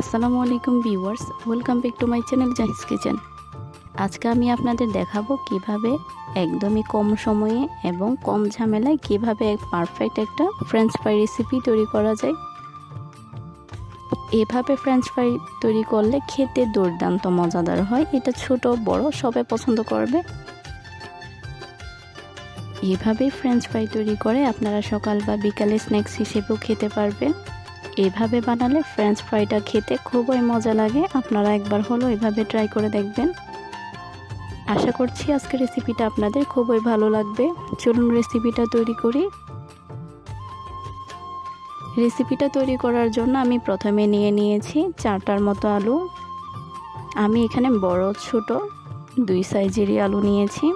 আসসালামু আলাইকুম viewers, welcome back to my channel Jahis kitchen. আজকে আমি আপনাদের দেখাবো কীভাবে একদমই কম সময়ে এবং কম ঝামেলায় কীভাবে এক পারফেক্ট একটা ফ্রেঞ্চ ফ্রাই রেসিপি তৈরি করা যায়। এভাবে ফ্রেঞ্চ ফ্রাই তৈরি করলে খেতে দুর্দান্ত মজাদার হয়, এটা ছোট, বড়, সবাই পছন্দ করবে। এভাবে ফ্রেঞ্চ ফ্রাই তৈরি করে আপনারা সকাল বা বিকালে স্ন্যাক্স হিসেবেও খেতে পারবেন। এভাবে বানালে ফ্রেঞ্চ ফ্রাইটা খেতে খুবই মজা লাগে। আপনারা একবার হলো এভাবে ট্রাই করে দেখবেন। আশা করছি আজকের রেসিপিটা আপনাদের খুবই ভালো লাগবে। চলুন রেসিপিটা তৈরি করি। রেসিপিটা তৈরি করার জন্য আমি প্রথমে নিয়ে নিয়েছি চারটার মতো আলু। আমি এখানে বড়, ছোট দুই সাইজেরই আলু নিয়েছি।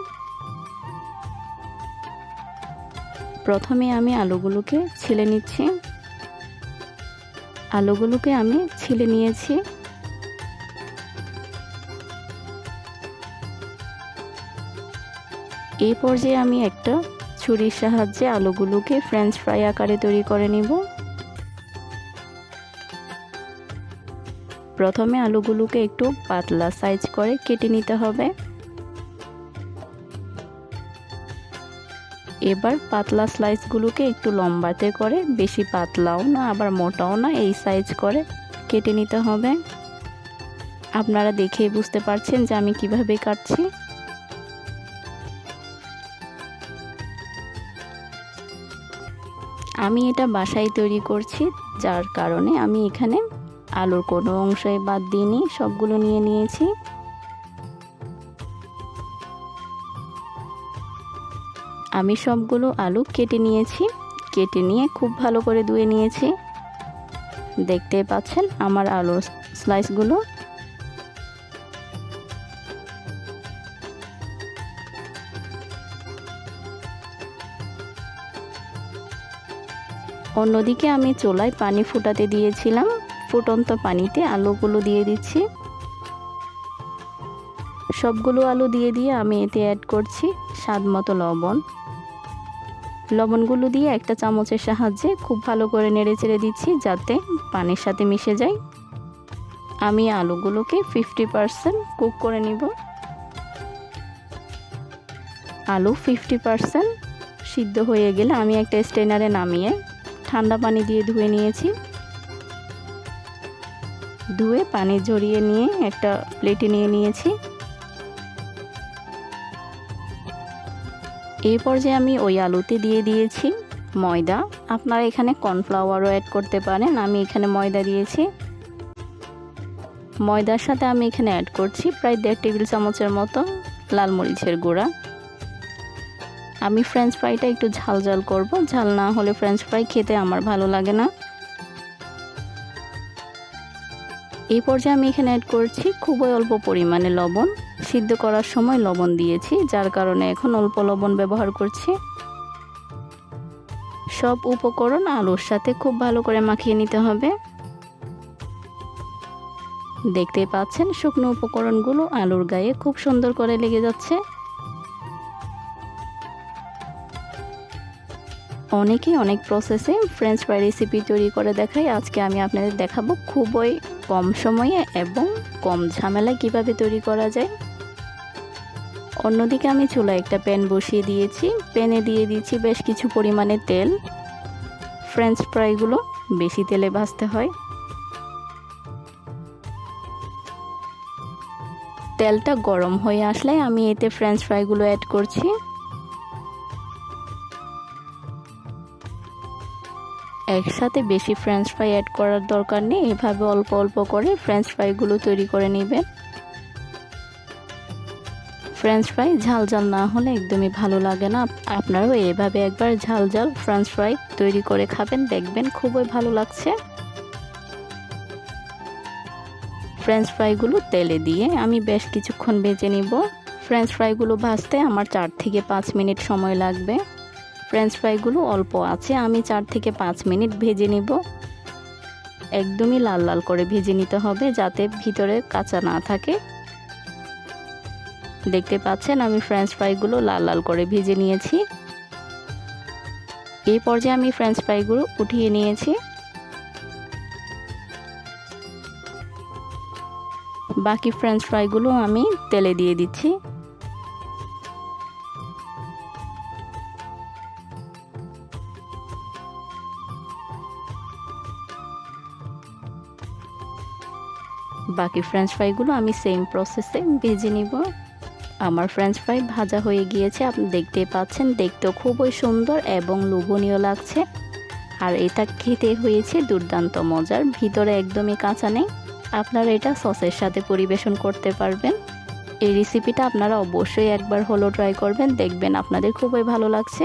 প্রথমে আমি আলুগুলোকে ছিলে নিচ্ছি। আলুগুলোকে আমি ছিলে নিয়েছি। এই পর্যায়ে আমি একটা ছুরির সাহায্যে আলুগুলোকে ফ্রেঞ্চ ফ্রাই আকারে তৈরি করে নিব। প্রথমে আলুগুলোকে একটু পাতলা সাইজ করে কেটে নিতে হবে। এবার পাতলা স্লাইসগুলোকে একটু লম্বাতে করে, বেশি পাতলাও না, আবার মোটাও না, এই সাইজ করে কেটে নিতে হবে। আপনারা দেখেই বুঝতে পারছেন যে আমি কীভাবে কাটছি। আমি এটা বাসায় তৈরি করছি, যার কারণে আমি এখানে আলুর কোনো অংশই বাদ দিইনি, সবগুলো নিয়ে নিয়েছি। আমি সবগুলো আলু কেটে নিয়েছি। কেটে নিয়ে খুব ভালো করে ধুয়ে নিয়েছি। দেখতে পাচ্ছেন আমার আলুর স্লাইসগুলো অন্যদিকে আমি চোলায় পানি ফুটাতে দিয়েছিলাম। ফুটন্ত পানিতে আলুগুলো দিয়ে দিচ্ছি। সবগুলো আলু দিয়ে দিয়ে আমি এতে অ্যাড করছি স্বাদ মতো লবণ। লবণগুলো দিয়ে একটা চামচের সাহায্যে খুব ভালো করে নেড়ে চেড়ে দিচ্ছি যাতে পানির সাথে মিশে যায়। আমি আলুগুলোকে ফিফটি পারসেন্ট কুক করে নিব। আলু ফিফটি পারসেন্ট সিদ্ধ হয়ে গেলে আমি একটা স্টেনারে নামিয়ে ঠান্ডা পানি দিয়ে ধুয়ে নিয়েছি। ধুয়ে পানি ঝরিয়ে নিয়ে একটা প্লেটে নিয়ে নিয়েছি। এই পর্যায়ে আমি ওই আলুতে দিয়ে দিয়েছি ময়দা। আপনারা এখানে কর্নফ্লাওয়ারও অ্যাড করতে পারেন। আমি এখানে ময়দা দিয়েছি। ময়দার সাথে আমি এখানে অ্যাড করছি প্রায় দেড় টেবিল চামচের মতো লাল মরিচের গুঁড়া। আমি ফ্রেঞ্চ ফ্রাইটা একটু ঝাল ঝাল করব। ঝাল না হলে ফ্রেঞ্চ ফ্রাই খেতে আমার ভালো লাগে না। এই পর্যায়ে আমি এখানে অ্যাড করছি খুবই অল্প পরিমাণে লবণ। সিদ্ধ করার সময় লবণ দিয়েছি, যার কারণে এখন অল্প লবণ ব্যবহার করছি। সব উপকরণ আলুর সাথে খুব ভালো করে মাখিয়ে নিতে হবে। দেখতে পাচ্ছেন, শুকনো উপকরণগুলো আলুর গায়ে খুব সুন্দর করে লেগে যাচ্ছে। অনেকে অনেক প্রসেসে ফ্রেঞ্চ ফ্রাই রেসিপি তৈরি করে দেখায়। আজকে আমি আপনাদের দেখাবো খুবই কম সময়ে এবং কম ঝামেলায় কীভাবে তৈরি করা যায়। অন্যদিকে আমি চুলায় একটা প্যান বসিয়ে দিয়েছি। প্যানে দিয়ে দিয়েছি বেশ কিছু পরিমাণে তেল। ফ্রেঞ্চ ফ্রাইগুলো বেশি তেলে ভাজতে হয়। তেলটা গরম হয়ে আসলে আমি এতে ফ্রেঞ্চ ফ্রাইগুলো অ্যাড করছি। একসাথে বেশি ফ্রেঞ্চ ফ্রাই অ্যাড করার দরকার নেই। এভাবে অল্প অল্প করে ফ্রেঞ্চ ফ্রাইগুলো তৈরি করে নেবেন ফ্রেঞ্চ ফ্রাই ঝাল ঝাল না হলে একদমই ভালো লাগে না। আপনারাও এভাবে একবার ঝাল ঝাল ফ্রেঞ্চ ফ্রাই তৈরি করে খাবেন, দেখবেন খুবই ভালো লাগছে। ফ্রেঞ্চ ফ্রাইগুলো তেলে দিয়ে আমি বেশ কিছুক্ষণ ভেজে নিব। ফ্রেঞ্চ ফ্রাইগুলো ভাজতে আমার চার থেকে পাঁচ মিনিট সময় লাগবে। ফ্রেঞ্চ ফ্রাইগুলো অল্প আছে, আমি চার থেকে পাঁচ মিনিট ভেজে নিব। একদমই লাল লাল করে ভেজে নিতে হবে যাতে ভিতরে কাঁচা না থাকে। দেখতে পাচ্ছেন আমি ফ্রেঞ্চ ফ্রাইগুলো লাল লাল করে ভেজে নিয়েছি। এই পর্যায়ে আমি ফ্রেঞ্চ ফ্রাইগুলো উঠিয়ে নিয়েছি। বাকি ফ্রেঞ্চ ফ্রাইগুলো আমি তেলে দিয়ে দিচ্ছি। বাকি ফ্রেঞ্চ ফ্রাইগুলো আমি সেম প্রসেসে ভেজে নিব। আমার ফ্রেঞ্চ ফ্রাই ভাজা হয়ে গিয়েছে, আপনি দেখতেই পাচ্ছেন, দেখতেও খুবই সুন্দর এবং লোভনীয় লাগছে। আর এটা খেতে হয়েছে দুর্দান্ত মজার, ভিতরে একদমই কাঁচা নেই। আপনারা এটা সসের সাথে পরিবেশন করতে পারবেন। এই রেসিপিটা আপনারা অবশ্যই একবার হলো ট্রাই করবেন, দেখবেন আপনাদের খুবই ভালো লাগছে।